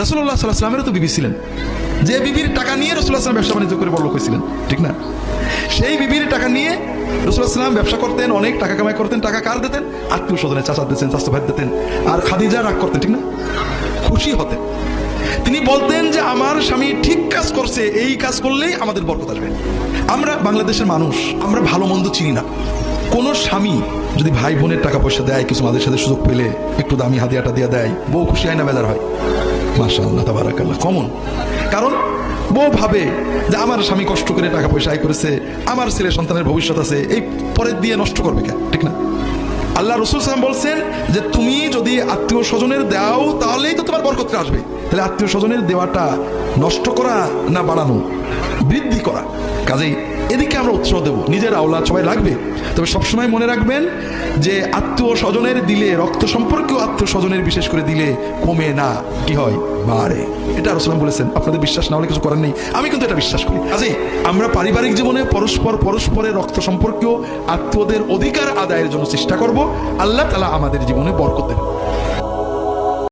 রসুল্লাহ সাল্লাহ তো বিবি ছিলেন। যে বিবির টাকা নিয়ে রসুল্লাহ ব্যবসা বাণিজ্য করে বড় লোক হয়েছিলেন, ঠিক না? সেই বিবির টাকা নিয়ে রসুল্লাহ সাল্লাম ব্যবসা করতেন, অনেক টাকা কামাই করতেন, টাকা কার দিতেন? আত্মীয় স্বজনে চাচা দিতেন চাষা ভাই দিতেন, আর খাদিজা রাগ করতেন, ঠিক না? খুশি হতেন। তিনি বলতেন যে, আমার স্বামী ঠিক কাজ করছে, এই কাজ করলেই আমাদের বরকত আসবে। আমরা বাংলাদেশের মানুষ, আমরা ভালো মন্দ চিনি না। কোন স্বামী যদি ভাই বোনের টাকা পয়সা দেয়, কিছু মাদের সাথে সুযোগ পেলে একটু দামি হাদিয়াটা দিয়ে দেয়, বউ খুশি হয় না বেজার হয়। তাবারাকাল্লাহ। কমন। কারণ বউ ভাবে যে আমার স্বামী কষ্ট করে টাকা পয়সা আয় করেছে, আমার ছেলে সন্তানের ভবিষ্যৎ আছে, এই পরের দিয়ে নষ্ট করবে কেন ঠিক না? আল্লাহ রসুল সালাম বলছেন যে তুমি যদি আত্মীয় স্বজনের দাও, তাহলেই তো তোমার বরকতটা আসবে। তাহলে আত্মীয় স্বজনের দেওয়াটা নষ্ট করা না বাড়ানো? বৃদ্ধি করা। কাজেই এদিকে আমরা উৎসাহ দেবো। নিজের আওলাদ সবাই লাগবে। তবে সবসময় মনে রাখবেন যে আত্মীয় স্বজনের দিলে, রক্ত সম্পর্কেও আত্মীয় স্বজনের বিশেষ করে দিলে কমে না। কি হয়? বাড়ে। এটা রসলাম বলেছেন। আপনাদের বিশ্বাস না হলে কিছু করার নেই। আমি কিন্তু এটা বিশ্বাস করি। কাজেই আমরা পারিবারিক জীবনে পরস্পর পরস্পরের রক্ত সম্পর্কীয় আত্মীয়দের অধিকার আদায়ের জন্য চেষ্টা করব। আল্লাহ তালা আমাদের জীবনে বরকত দেবেন।